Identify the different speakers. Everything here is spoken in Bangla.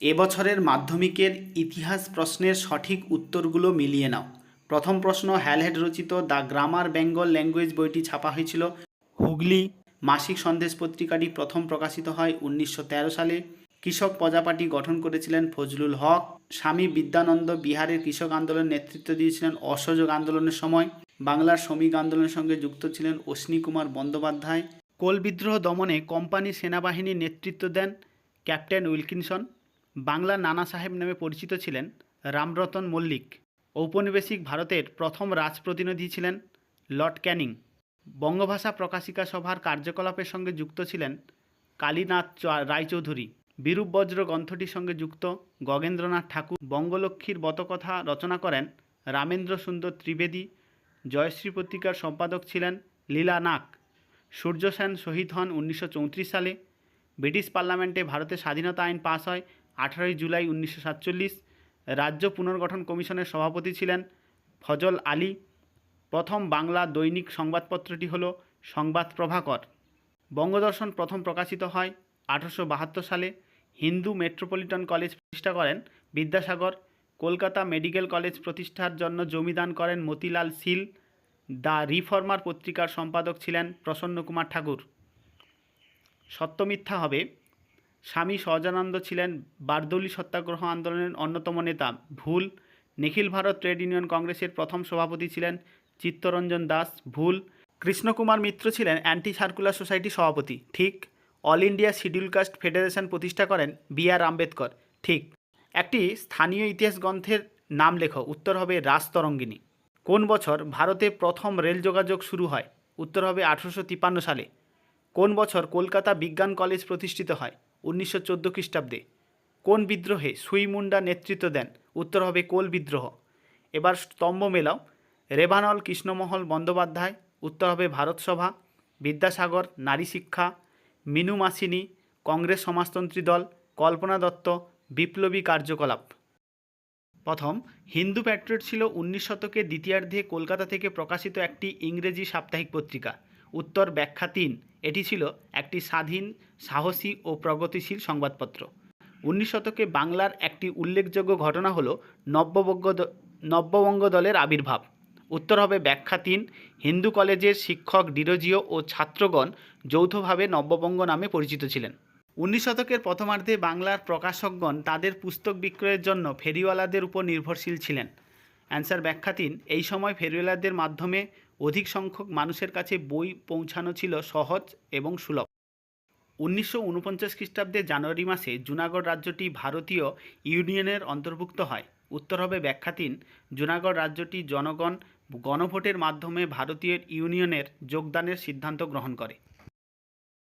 Speaker 1: এবছরের মাধ্যমিকের ইতিহাস প্রশ্নের সঠিক উত্তরগুলো মিলিয়ে নাও। প্রথম প্রশ্ন, হ্যালহেড রচিত দ্য গ্রামার বেঙ্গল ল্যাঙ্গুয়েজ বইটি ছাপা হয়েছিল। হুগলি, মাসিক সন্দেশ পত্রিকাটি প্রথম প্রকাশিত হয় উনিশশো তেরো সালে। কৃষক প্রজাপাটি গঠন করেছিলেন ফজলুল হক। স্বামী বিদ্যানন্দ বিহারের কৃষক আন্দোলনের নেতৃত্ব দিয়েছিলেন অসহযোগ আন্দোলনের সময়। বাংলার শ্রমিক আন্দোলনের সঙ্গে যুক্ত ছিলেন অশ্বিনী কুমার বন্দ্যোপাধ্যায়। কোল বিদ্রোহ দমনে কোম্পানি সেনাবাহিনীর নেতৃত্ব দেন ক্যাপ্টেন উইলকিনসন। বাংলার নানা সাহেব নামে পরিচিত ছিলেন রামরতন মল্লিক ঔপনিবেশিক ভারতের প্রথম রাজপ্রতিনিধি ছিলেন লর্ড ক্যানিং। বঙ্গভাষা প্রকাশিকা সভার কার্যকলাপের সঙ্গে যুক্ত ছিলেন কালীনাথ রায়চৌধুরী। বিরূপ বজ্র গ্রন্থটির সঙ্গে যুক্ত গগেন্দ্রনাথ ঠাকুর বঙ্গলক্ষ্মীর বতকথা রচনা করেন রামেন্দ্র সুন্দর ত্রিবেদী। জয়শ্রী পত্রিকার সম্পাদক ছিলেন লীলা নাক সূর্য সেন শহীদ হন উনিশশো চৌত্রিশ সালে। ব্রিটিশ পার্লামেন্টে ভারতের স্বাধীনতা আইন পাস হয় আঠারোই জুলাই উনিশশো সাতচল্লিশ, রাজ্য পুনর্গঠন কমিশনের সভাপতি ছিলেন ফজল আলী। প্রথম বাংলা দৈনিক সংবাদপত্রটি হল সংবাদ প্রভাকর। বঙ্গদর্শন প্রথম প্রকাশিত হয় আঠারোশো বাহাত্তর সালে। হিন্দু মেট্রোপলিটন কলেজ প্রতিষ্ঠা করেন বিদ্যাসাগর। কলকাতা মেডিকেল কলেজ প্রতিষ্ঠার জন্য জমিদান করেন মতিলাল শীল দ্য রিফর্মার পত্রিকার সম্পাদক ছিলেন প্রসন্ন কুমার ঠাকুর। সত্যমিথ্যা হবে স্বামী সহজানন্দ ছিলেন বারদৌলি সত্যাগ্রহ আন্দোলনের অন্যতম নেতা। ভুল, নিখিল ভারত ট্রেড ইউনিয়ন কংগ্রেসের প্রথম সভাপতি ছিলেন চিত্তরঞ্জন দাস। ভুল, কৃষ্ণকুমার মিত্র ছিলেন অ্যান্টি সার্কুলার সোসাইটি সভাপতি। ঠিক, all India schedule caste federation প্রতিষ্ঠা করেন বি আর আম্বেদকর। ঠিক, একটি স্থানীয় ইতিহাস গ্রন্থের নাম লেখো, উত্তর হবে রাজতরঙ্গিনী। কোন বছর ভারতে প্রথম রেল যোগাযোগ শুরু হয়? উত্তর হবে আঠারোশো সালে। কোন বছর কলকাতা বিজ্ঞান কলেজ প্রতিষ্ঠিত হয়? উনিশশো চোদ্দ খ্রিস্টাব্দে কোন বিদ্রোহে সুই মুন্ডা নেতৃত্ব দেন? উত্তর হবে কোল বিদ্রোহ। এবার স্তম্ভ মেলাও। রেভানল কৃষ্ণমহল বন্দ্যোপাধ্যায়। উত্তর হবে ভারতসভা বিদ্যাসাগর, নারী শিক্ষা। মিনু মাসিনী, কংগ্রেস সমাজতন্ত্রী দল, কল্পনা দত্ত, বিপ্লবী কার্যকলাপ। প্রথম, হিন্দু প্যাট্রিয়ট ছিল উনিশ শতকের দ্বিতীয়ার্ধে কলকাতা থেকে প্রকাশিত একটি ইংরেজি সাপ্তাহিক পত্রিকা। উত্তর ব্যাখ্যা তিন। এটি ছিল একটি স্বাধীন, সাহসী ও প্রগতিশীল সংবাদপত্র। উনিশ শতকে বাংলার একটি উল্লেখযোগ্য ঘটনা হলো নব্যবঙ্গ নব্যবঙ্গ দলের আবির্ভাব। উত্তর হবে ব্যাখ্যা তিন, হিন্দু কলেজের শিক্ষক ডিরোজিও ও ছাত্রগণ যৌথভাবে নব্যবঙ্গ নামে পরিচিত ছিলেন। উনিশ শতকের প্রথমার্ধে বাংলার প্রকাশকগণ তাদের পুস্তক বিক্রয়ের জন্য ফেরিওয়ালাদের উপর নির্ভরশীল ছিলেন। অ্যান্সার ব্যাখ্যা তিন, এই সময় ফেরিওয়ালাদের মাধ্যমে অধিক সংখ্যক মানুষের কাছে বই পৌঁছানো ছিল সহজ এবং সুলভ। উনিশশো উনপঞ্চাশ খ্রিস্টাব্দে জানুয়ারি মাসে জুনাগড় রাজ্যটি ভারতীয় ইউনিয়নের অন্তর্ভুক্ত হয়। উত্তর হবে ব্যাখ্যাতীন জুনাগড় রাজ্যটি জনগণ গণভোটের মাধ্যমে ভারতীয় ইউনিয়নের যোগদানের সিদ্ধান্ত গ্রহণ করে।